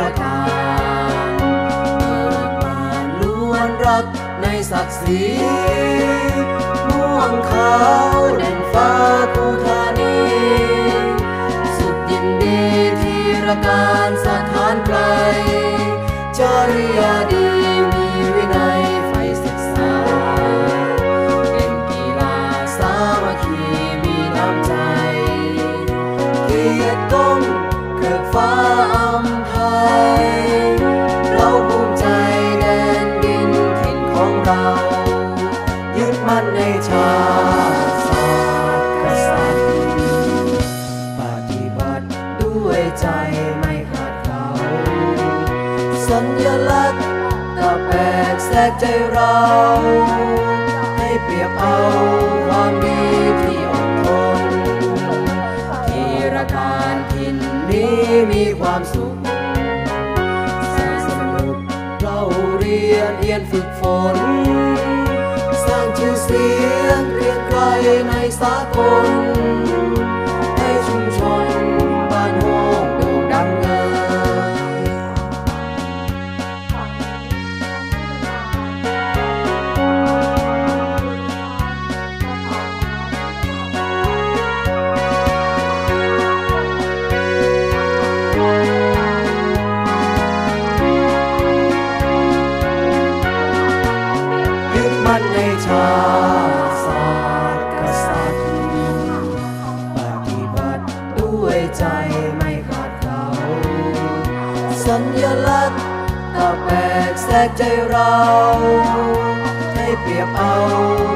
รทานเมือมาล้วนรักในศักดิ์ศรีม่วงขาวดินฟ้าภูธานี สุดยินดีที่ระการสถานไกลจารี สัญลักษณ์ตาแปลกแทกใจเรา ให้เปรียบเอาความดีที่อดทน ที่ระการทินนี้มีความสุขสสนุกเราเรียนเรียนฝึกฝน สร้างชื่อเสียงเรียงไกลในสากล ใจเรา ให้เปรียบเอา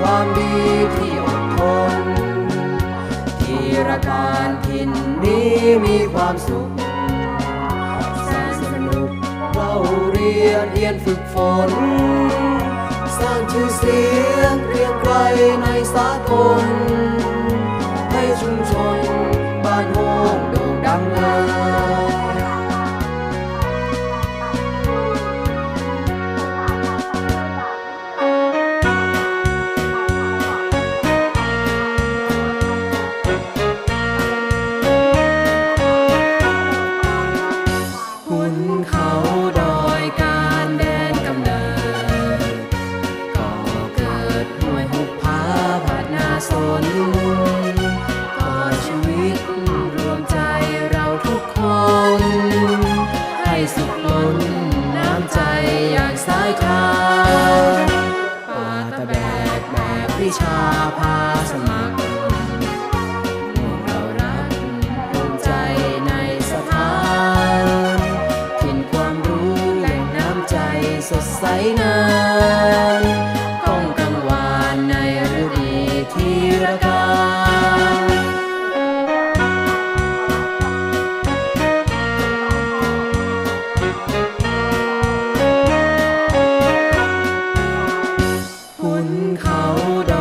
ความดีที่อดทน ที่รักการทินนี้มีความสุขแสนสนุกเราเรียนเรียนฝึกฝน สร้างชื่อเสียงเรียงไกลในสากล สนานก้องกังวานในฤดีทีระกาหุ่นเขาด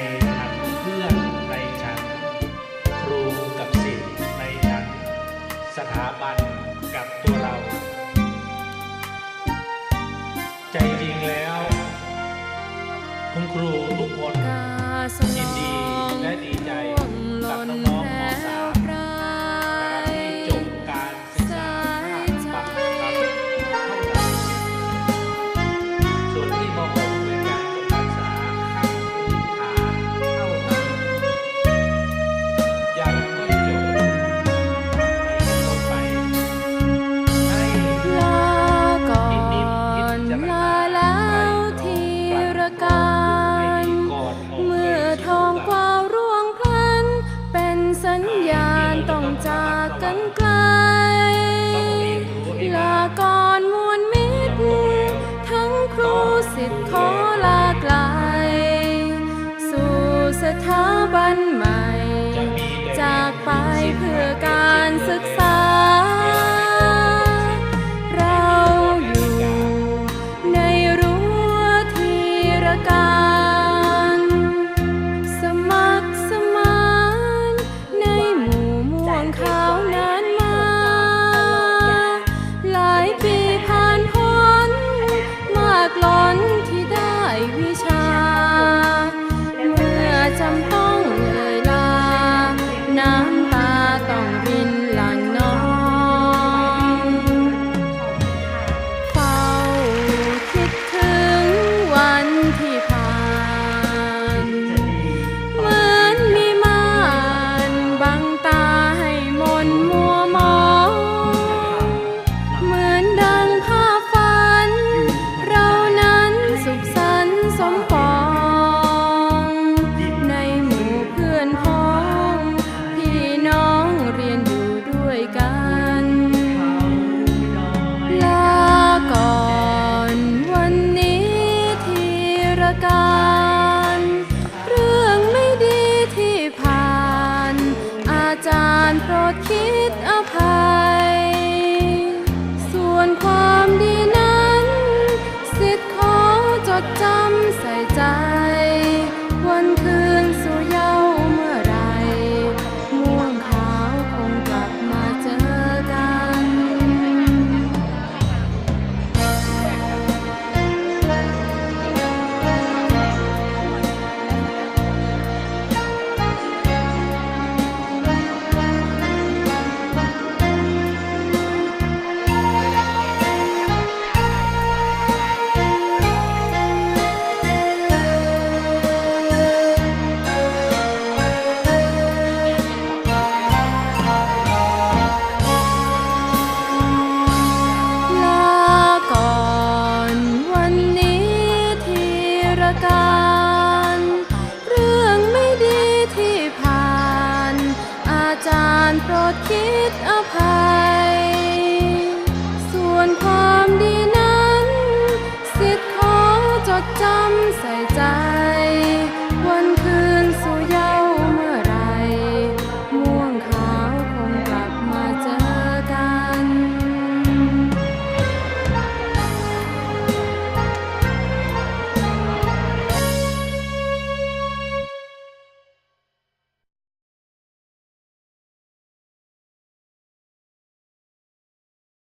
ใจดจำใส่ใจ